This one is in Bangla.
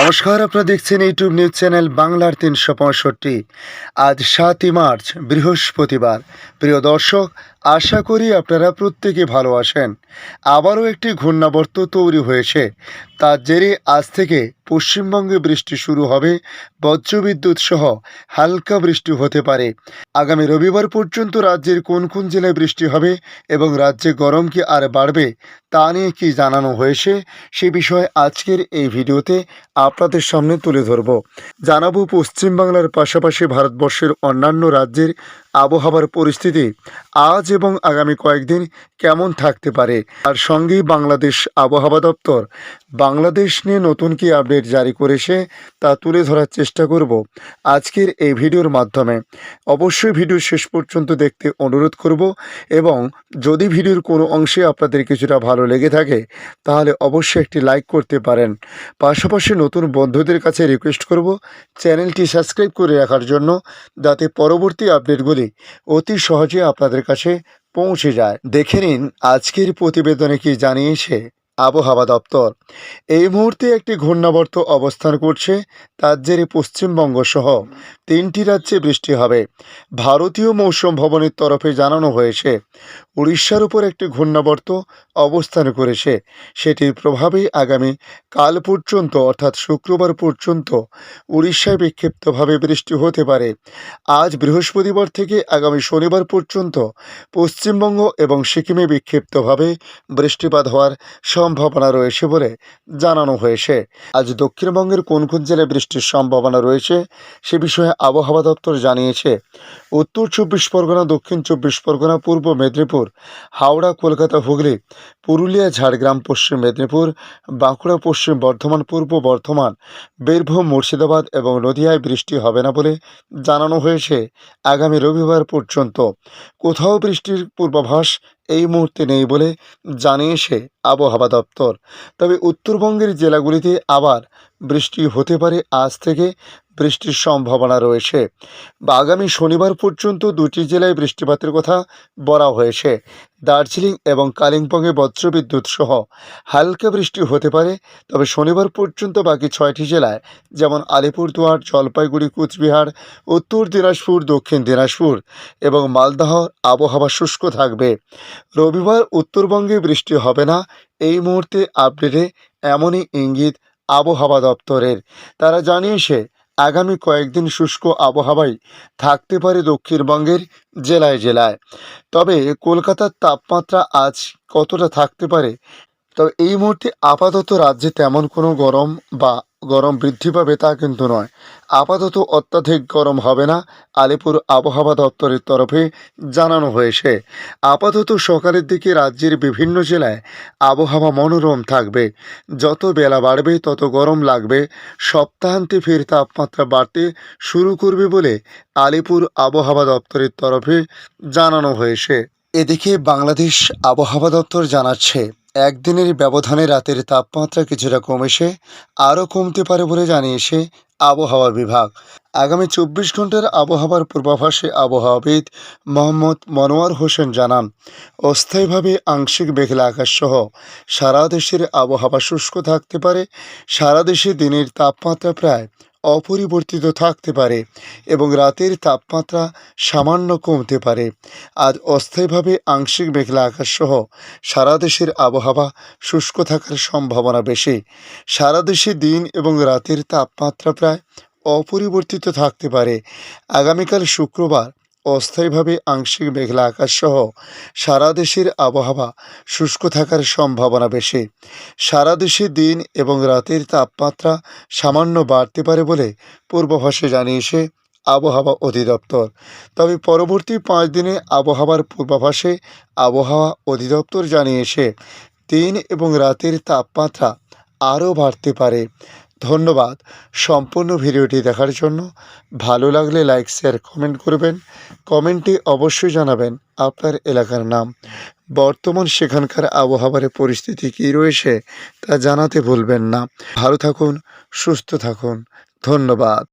নমস্কার, আপনারা দেখছেন ইউটিউব নিউজ চ্যানেল বাংলার তিনশো পঁয়ষট্টি। আজ সাতই মার্চ, বৃহস্পতিবার। প্রিয় দর্শক, আশা করি আপনারা প্রত্যেকে ভালো আছেন। আবারও একটি ঘূর্ণাবর্ত তৈরি হয়েছে। তার জেরে আজ থেকে পশ্চিমবঙ্গে বৃষ্টি শুরু হবে, বজ্রবিদ্যুৎ সহ হালকা বৃষ্টি হতে পারে। আগামী রবিবার পর্যন্ত রাজ্যের কোন কোন জেলায় বৃষ্টি হবে এবং রাজ্যে গরম কি আর বাড়বে, তা নিয়ে কি জানানো হয়েছে, সে বিষয়ে আজকের এই ভিডিওতে আপনাদের সামনে তুলে ধরব। জানাব পশ্চিমবাংলার পাশাপাশি ভারতবর্ষের অন্যান্য রাজ্যের আবহাওয়ার পরিস্থিতি, আজ এবং আগামী কয়েকদিন কেমন থাকতে পারে। আর সঙ্গেই বাংলাদেশ আবহাওয়া দপ্তর, বাংলাদেশ নিয়ে নতুন কি আপডেট জারি করেছে তা তুলে ধরার চেষ্টা করব আজকের এই ভিডিওর মাধ্যমে। অবশ্যই ভিডিও শেষ পর্যন্ত দেখতে অনুরোধ করব এবং যদি ভিডিওর কোনো অংশে আপনাদের কিছুটা ভালো লেগে থাকে, তাহলে অবশ্যই একটি লাইক করতে পারেন। পাশাপাশি নতুন বন্ধুদের কাছে রিকোয়েস্ট করব চ্যানেলটি সাবস্ক্রাইব করে রাখার জন্য যাতে পরবর্তী আপডেটগুলি অতি সহজে আপনাদের কাছে পৌঁছে যায়। দেখে নিন আজকের প্রতিবেদনে কি জানিয়েছে আবহাওয়া দপ্তর। এই মুহূর্তে একটি ঘূর্ণাবর্ত অবস্থান করছে তার জেরে পশ্চিমবঙ্গ সহ তিনটি রাজ্যে বৃষ্টি হবে। ভারতীয় মৌসুম ভবনের তরফে জানানো হয়েছে, উড়িষ্যার উপর একটি ঘূর্ণাবর্ত অবস্থান করেছে। সেটির প্রভাবেই আগামী কাল পর্যন্ত, অর্থাৎ শুক্রবার পর্যন্ত, উড়িষ্যায় বিক্ষিপ্তভাবে বৃষ্টি হতে পারে। আজ বৃহস্পতিবার থেকে আগামী শনিবার পর্যন্ত পশ্চিমবঙ্গ এবং সিকিমে বিক্ষিপ্তভাবে বৃষ্টিপাত হওয়ার সম্ভাবনা রয়েছে বলে জানানো হয়েছে। আজ দক্ষিণবঙ্গের কোন কোন জেলায় বৃষ্টির সম্ভাবনা রয়েছে সে বিষয়ে আবহাওয়া দপ্তর জানিয়েছে। উত্তর চব্বিশ পরগনা, দক্ষিণ চব্বিশ পরগনা, পূর্ব মেদিনীপুর, হাওড়া, কলকাতা, হুগলি, পুরুলিয়া, ঝাড়গ্রাম, পশ্চিম মেদিনীপুর, বাঁকুড়া, পশ্চিম বর্ধমান, পূর্ব বর্ধমান, বীরভূম, মুর্শিদাবাদ এবং নদিয়ায় বৃষ্টি হবে না বলে জানানো হয়েছে। আগামী রবিবার পর্যন্ত কোথাও বৃষ্টির পূর্বাভাস এই মুহূর্তে নেই বলে জানিয়েছে আবহাওয়া দপ্তর। তবে উত্তরবঙ্গের জেলাগুলিতে আবার বৃষ্টি হতে পারে আজ থেকে বৃষ্টির সম্ভাবনা রয়েছে। বা আগামী শনিবার পর্যন্ত দুটি জেলায় বৃষ্টিপাতের কথা বলা হয়েছে। দার্জিলিং এবং কালিম্পংয়ে বজ্রবিদ্যুৎ সহ হালকা বৃষ্টি হতে পারে। তবে শনিবার পর্যন্ত বাকি ছয়টি জেলায়, যেমন আলিপুরদুয়ার, জলপাইগুড়ি, কুচবিহার, উত্তর দিনাজপুর, দক্ষিণ দিনাজপুর এবং মালদহ আবহাওয়া শুষ্ক থাকবে। রবিবার উত্তরবঙ্গে বৃষ্টি হবে না। এই মুহূর্তে আপডেটে এমনই ইঙ্গিত আবহাওয়া দপ্তরের। তারা জানিয়েছে আগামী কয়েকদিন শুষ্ক আবহাওয়াই থাকতে পারে দক্ষিণবঙ্গের জেলায় জেলায়। তবে কলকাতার তাপমাত্রা আজ কতটা থাকতে পারে? তবে এই মুহূর্তে আপাতত রাজ্যে তেমন কোনো গরম বা গরম বৃদ্ধি পাবে তা কিন্তু নয়। আপাতত অত্যাধিক গরম হবে না, আলিপুর আবহাওয়া দপ্তরের তরফে জানানো হয়েছে। আপাতত সকালের দিকে রাজ্যের বিভিন্ন জেলায় আবহাওয়া মনোরম থাকবে। যত বেলা বাড়বে, তত গরম লাগবে। সপ্তাহান্তে ফের তাপমাত্রা বাড়তে শুরু করবে বলে আলিপুর আবহাওয়া দপ্তরের তরফে জানানো হয়েছে। এদিকে বাংলাদেশ আবহাওয়া দপ্তর জানাচ্ছে একদিনের ব্যবধানে রাতের তাপমাত্রা কিছুটা কমেছে, আরও কমতে পারে বলে জানিয়েছে আবহাওয়া বিভাগ। আগামী চব্বিশ ঘণ্টার আবহাওয়ার পূর্বাভাসে আবহাওয়াবিদ মোহাম্মদ মনোয়ার হোসেন জানান, অস্থায়ীভাবে আংশিক মেঘলা আকাশ সহ সারা দেশের আবহাওয়া শুষ্ক থাকতে পারে। সারা দেশে দিনের তাপমাত্রা প্রায় অপরিবর্তিত থাকতে পারে এবং রাতের তাপমাত্রা সামান্য কমতে পারে। আজ অস্থায়ীভাবে আংশিক মেঘলা আকাশ সহ সারা দেশের আবহাওয়া শুষ্ক থাকার সম্ভাবনা বেশি। সারা দেশে দিন এবং রাতের তাপমাত্রা প্রায় অপরিবর্তিত থাকতে পারে। আগামীকাল শুক্রবার অস্থায়ীভাবে আংশিক মেঘলা আকাশ সহ সারা দেশের আবহাওয়া শুষ্ক থাকার সম্ভাবনা বেশি। সারা দেশে দিন এবং রাতের তাপমাত্রা সামান্য বাড়তে পারে বলে পূর্বাভাসে জানিয়েছে আবহাওয়া অধিদপ্তর। তবে পরবর্তী পাঁচ দিনে আবহাওয়ার পূর্বাভাসে আবহাওয়া অধিদপ্তর জানিয়েছে, দিন এবং রাতের তাপমাত্রা আরও বাড়তে পারে। ধন্যবাদ। সম্পূর্ণ ভিডিওটি দেখার জন্য ভালো লাগলে লাইক, শেয়ার, কমেন্ট করবেন। কমেন্টে অবশ্যই জানাবেন আপনার এলাকার নাম। বর্তমান সেখানকার আবহাওয়ার পরিস্থিতি কী রয়েছে তা জানাতে ভুলবেন না। ভালো থাকুন, সুস্থ থাকুন। ধন্যবাদ।